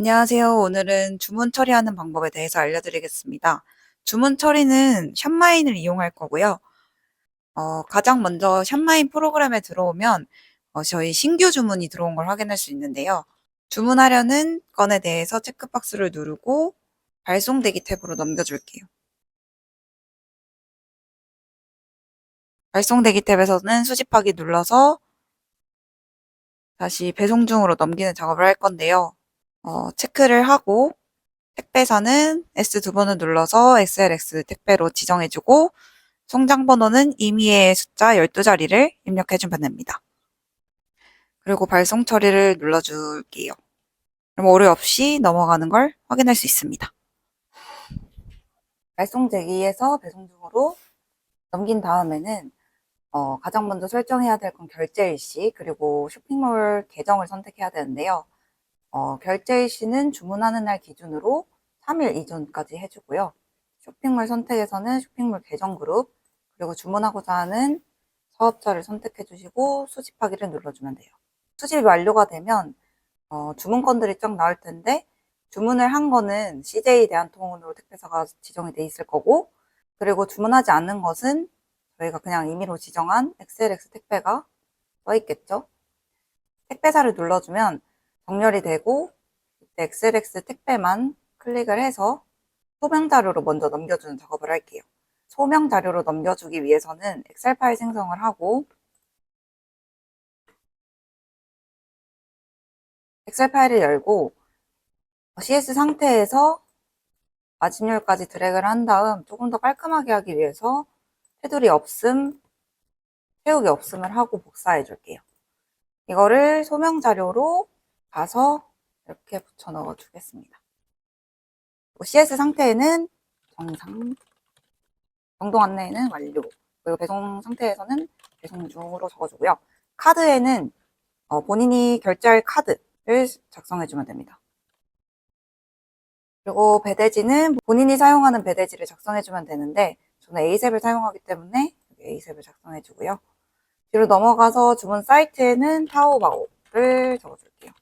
안녕하세요. 오늘은 주문 처리하는 방법에 대해서 알려드리겠습니다. 주문 처리는 샵마인을 이용할 거고요. 어, 가장 먼저 샵마인 프로그램에 들어오면 어, 저희 신규 주문이 들어온 걸 확인할 수 있는데요. 주문하려는 건에 대해서 체크박스를 누르고 발송대기 탭으로 넘겨줄게요. 발송대기 탭에서는 수집하기 눌러서 다시 배송 중으로 넘기는 작업을 할 건데요. 어, 체크를 하고 택배사는 S 두 번을 눌러서 XLX 택배로 지정해주고 송장 번호는 임의의 숫자 12자리를 입력해주면 됩니다. 그리고 발송 처리를 눌러줄게요. 그럼 오류 없이 넘어가는 걸 확인할 수 있습니다. 발송 대기에서 배송 중으로 넘긴 다음에는 어, 가장 먼저 설정해야 될 건 결제 일시 그리고 쇼핑몰 계정을 선택해야 되는데요. 어, 결제 일 시는 주문하는 날 기준으로 3일 이전까지 해주고요. 쇼핑몰 선택에서는 쇼핑몰 계정 그룹, 그리고 주문하고자 하는 사업자를 선택해 주시고 수집하기를 눌러주면 돼요. 수집이 완료가 되면 어, 주문건들이 쫙 나올 텐데 주문을 한 거는 CJ 대한통운으로 택배사가 지정이 돼 있을 거고 그리고 주문하지 않는 것은 저희가 그냥 임의로 지정한 XLX 택배가 써 있겠죠. 택배사를 눌러주면 정렬이 되고 이때 XLX 택배만 클릭을 해서 소명 자료로 먼저 넘겨주는 작업을 할게요. 소명 자료로 넘겨주기 위해서는 엑셀 파일 생성을 하고 엑셀 파일을 열고 CS 상태에서 마진율까지 드래그를 한 다음 조금 더 깔끔하게 하기 위해서 테두리 없음, 채우기 없음을 하고 복사해 줄게요. 이거를 소명 자료로 가서 이렇게 붙여 넣어 주겠습니다. CS 상태에는 정상, 정동 안내에는 완료, 그리고 배송 상태에서는 배송 중으로 적어주고요. 카드에는 어, 본인이 결제할 카드를 작성해주면 됩니다. 그리고 배대지는 본인이 사용하는 배대지를 작성해주면 되는데 저는 A셉을 사용하기 때문에 A셉을 작성해주고요. 뒤로 넘어가서 주문 사이트에는 타오바오를 적어줄게요.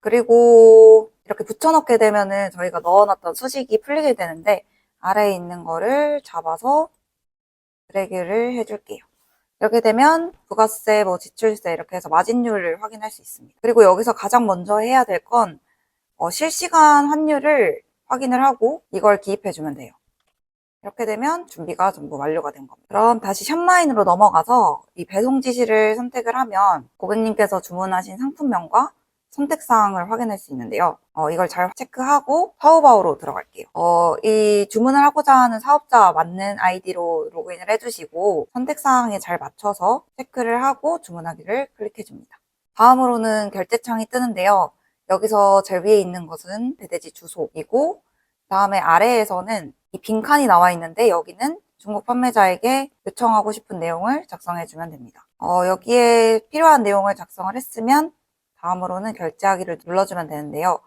그리고 이렇게 붙여넣게 되면은 저희가 넣어놨던 수식이 풀리게 되는데 아래에 있는 거를 잡아서 드래그를 해줄게요. 이렇게 되면 부가세, 뭐 지출세 이렇게 해서 마진율을 확인할 수 있습니다. 그리고 여기서 가장 먼저 해야 될건 어, 실시간 환율을 확인을 하고 이걸 기입해주면 돼요. 이렇게 되면 준비가 전부 완료가 된 겁니다. 그럼 다시 샵마인으로 넘어가서 이 배송 지시를 선택을 하면 고객님께서 주문하신 상품명과 선택사항을 확인할 수 있는데요. 어, 이걸 잘 체크하고 타오바오로 들어갈게요. 어, 이 주문을 하고자 하는 사업자와 맞는 아이디로 로그인을 해주시고 선택사항에 잘 맞춰서 체크를 하고 주문하기를 클릭해줍니다. 다음으로는 결제창이 뜨는데요. 여기서 제일 위에 있는 것은 배대지 주소이고 다음에 아래에서는 이 빈칸이 나와 있는데 여기는 중국 판매자에게 요청하고 싶은 내용을 작성해주면 됩니다. 어, 여기에 필요한 내용을 작성을 했으면 다음으로는 결제하기를 눌러주면 되는데요.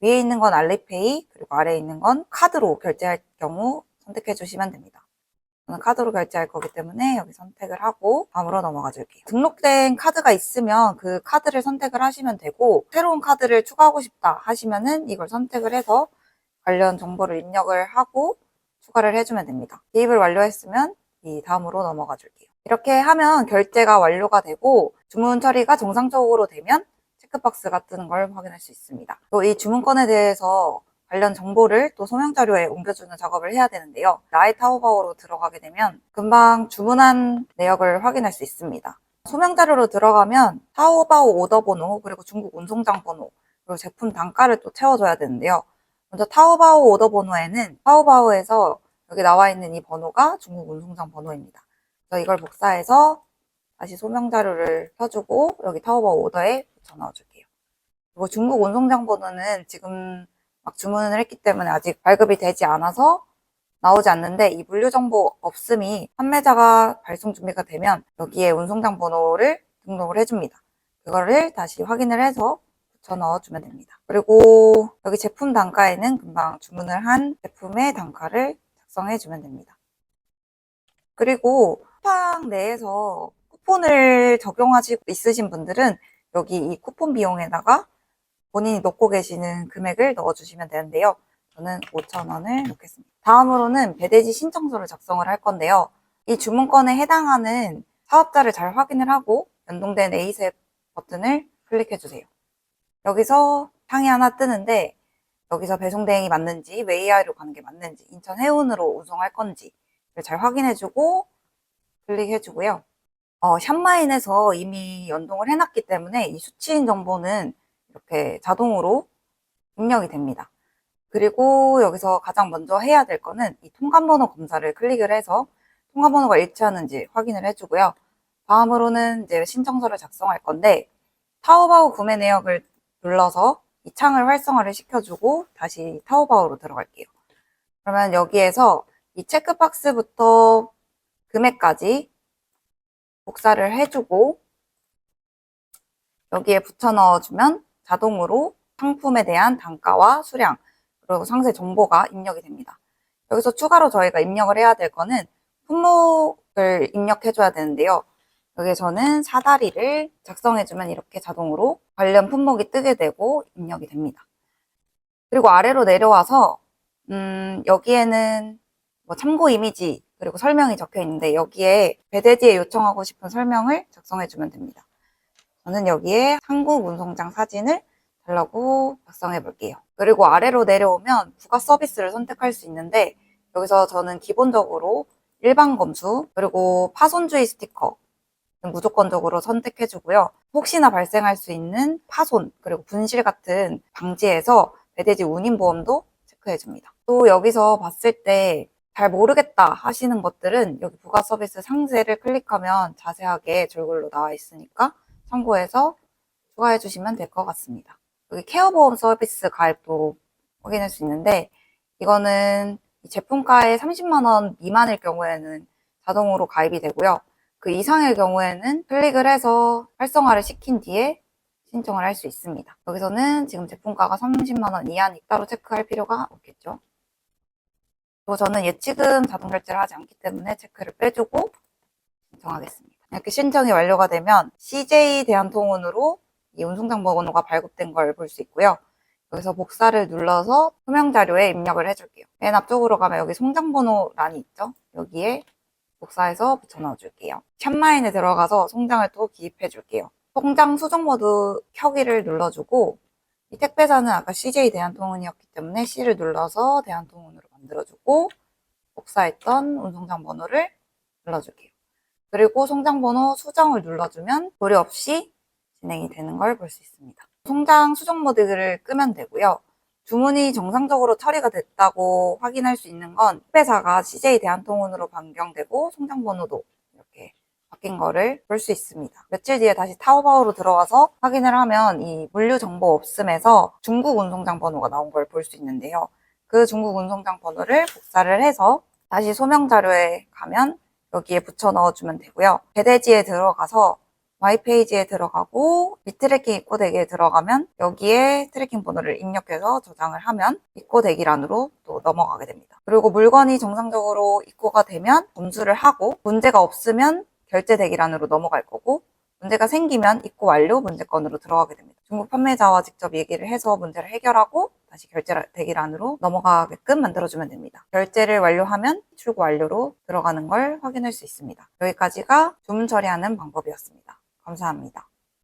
위에 있는 건 알리페이, 그리고 아래에 있는 건 카드로 결제할 경우 선택해 주시면 됩니다. 저는 카드로 결제할 거기 때문에 여기 선택을 하고 다음으로 넘어가 줄게요. 등록된 카드가 있으면 그 카드를 선택을 하시면 되고 새로운 카드를 추가하고 싶다 하시면은 이걸 선택을 해서 관련 정보를 입력을 하고 추가를 해주면 됩니다. 개입을 완료했으면 이 다음으로 넘어가 줄게요. 이렇게 하면 결제가 완료가 되고 주문 처리가 정상적으로 되면 체크박스가 뜨는 걸 확인할 수 있습니다. 또 이 주문건에 대해서 관련 정보를 또 소명 자료에 옮겨주는 작업을 해야 되는데요. 나의 타오바오로 들어가게 되면 금방 주문한 내역을 확인할 수 있습니다. 소명 자료로 들어가면 타오바오 오더 번호 그리고 중국 운송장 번호 그리고 제품 단가를 또 채워줘야 되는데요. 먼저 타오바오 오더 번호에는 타오바오에서 여기 나와 있는 이 번호가 중국 운송장 번호입니다. 그래서 이걸 복사해서 다시 소명 자료를 켜주고 여기 타오바오 오더에 붙여 넣어줄게요. 그리고 중국 운송장 번호는 지금 막 주문을 했기 때문에 아직 발급이 되지 않아서 나오지 않는데 이 물류 정보 없음이 판매자가 발송 준비가 되면 여기에 운송장 번호를 등록을 해줍니다. 그거를 다시 확인을 해서 붙여 넣어주면 됩니다. 그리고 여기 제품 단가에는 금방 주문을 한 제품의 단가를 작성해주면 됩니다. 그리고 쿠팡 내에서 쿠폰을 적용하시고 있으신 분들은 여기 이 쿠폰 비용에다가 본인이 넣고 계시는 금액을 넣어주시면 되는데요. 저는 5,000원을 넣겠습니다. 다음으로는 배대지 신청서를 작성을 할 건데요. 이 주문건에 해당하는 사업자를 잘 확인을 하고 연동된 A셋 버튼을 클릭해 주세요. 여기서 창이 하나 뜨는데 여기서 배송 대행이 맞는지 웨이아이로 가는 게 맞는지 인천 해운으로 운송할 건지 잘 확인해 주고 클릭해 주고요. 어, 샵마인에서 이미 연동을 해놨기 때문에 이 수취인 정보는 이렇게 자동으로 입력이 됩니다. 그리고 여기서 가장 먼저 해야 될 거는 이 통관번호 검사를 클릭을 해서 통관번호가 일치하는지 확인을 해주고요. 다음으로는 이제 신청서를 작성할 건데 타오바오 구매 내역을 눌러서 이 창을 활성화를 시켜주고 다시 타오바오로 들어갈게요. 그러면 여기에서 이 체크박스부터 금액까지 복사를 해주고 여기에 붙여 넣어주면 자동으로 상품에 대한 단가와 수량 그리고 상세 정보가 입력이 됩니다. 여기서 추가로 저희가 입력을 해야 될 거는 품목을 입력해줘야 되는데요. 여기서는 사다리를 작성해주면 이렇게 자동으로 관련 품목이 뜨게 되고 입력이 됩니다. 그리고 아래로 내려와서 음, 여기에는 뭐 참고 이미지 그리고 설명이 적혀 있는데 여기에 배대지에 요청하고 싶은 설명을 작성해 주면 됩니다. 저는 여기에 한국 운송장 사진을 달라고 작성해 볼게요. 그리고 아래로 내려오면 부가 서비스를 선택할 수 있는데 여기서 저는 기본적으로 일반 검수 그리고 파손주의 스티커 무조건적으로 선택해 주고요. 혹시나 발생할 수 있는 파손 그리고 분실 같은 방지에서 배대지 운임보험도 체크해 줍니다. 또 여기서 봤을 때 잘 모르겠다 하시는 것들은 여기 부가 서비스 상세를 클릭하면 자세하게 졸글로 나와 있으니까 참고해서 추가해 주시면 될 것 같습니다. 여기 케어보험 서비스 가입도 확인할 수 있는데 이거는 이 제품가의 30만 원 미만일 경우에는 자동으로 가입이 되고요. 그 이상의 경우에는 클릭을 해서 활성화를 시킨 뒤에 신청을 할 수 있습니다. 여기서는 지금 제품가가 30만 원 이하니 따로 체크할 필요가 없겠죠. 그리고 저는 예치금 자동 결제를 하지 않기 때문에 체크를 빼주고 신청하겠습니다. 이렇게 신청이 완료가 되면 CJ 대한통운으로 이 운송장 번호가 발급된 걸 볼 수 있고요. 여기서 복사를 눌러서 소명 자료에 입력을 해줄게요. 맨 앞쪽으로 가면 여기 송장 번호 란이 있죠? 여기에 복사해서 붙여 넣어 줄게요. 샵마인에 들어가서 송장을 또 기입해 줄게요. 송장 수정 모드 켜기를 눌러주고 이 택배사는 아까 CJ 대한통운이었기 때문에 C를 눌러서 대한통운으로 만들어주고 복사했던 운송장 번호를 눌러줄게요. 그리고 송장 번호 수정을 눌러주면 도리 없이 진행이 되는 걸 볼 수 있습니다. 송장 수정 모드를 끄면 되고요. 주문이 정상적으로 처리가 됐다고 확인할 수 있는 건 택배사가 CJ 대한통운으로 변경되고 송장 번호도 이렇게 바뀐 거를 볼 수 있습니다. 며칠 뒤에 다시 타오바오로 들어와서 확인을 하면 이 물류 정보 없음에서 중국 운송장 번호가 나온 걸 볼 수 있는데요. 그 중국 운송장 번호를 복사를 해서 다시 소명 자료에 가면 여기에 붙여 넣어주면 되고요. 배대지에 들어가서 마이 페이지에 들어가고 이 트래킹 입고 대기에 들어가면 여기에 트래킹 번호를 입력해서 저장을 하면 입고 대기란으로 또 넘어가게 됩니다. 그리고 물건이 정상적으로 입고가 되면 검수를 하고 문제가 없으면 결제 대기란으로 넘어갈 거고 문제가 생기면 입고 완료 문제건으로 들어가게 됩니다. 중국 판매자와 직접 얘기를 해서 문제를 해결하고 다시 결제 대기란으로 넘어가게끔 만들어주면 됩니다. 결제를 완료하면 출고 완료로 들어가는 걸 확인할 수 있습니다. 여기까지가 주문 처리하는 방법이었습니다. 감사합니다.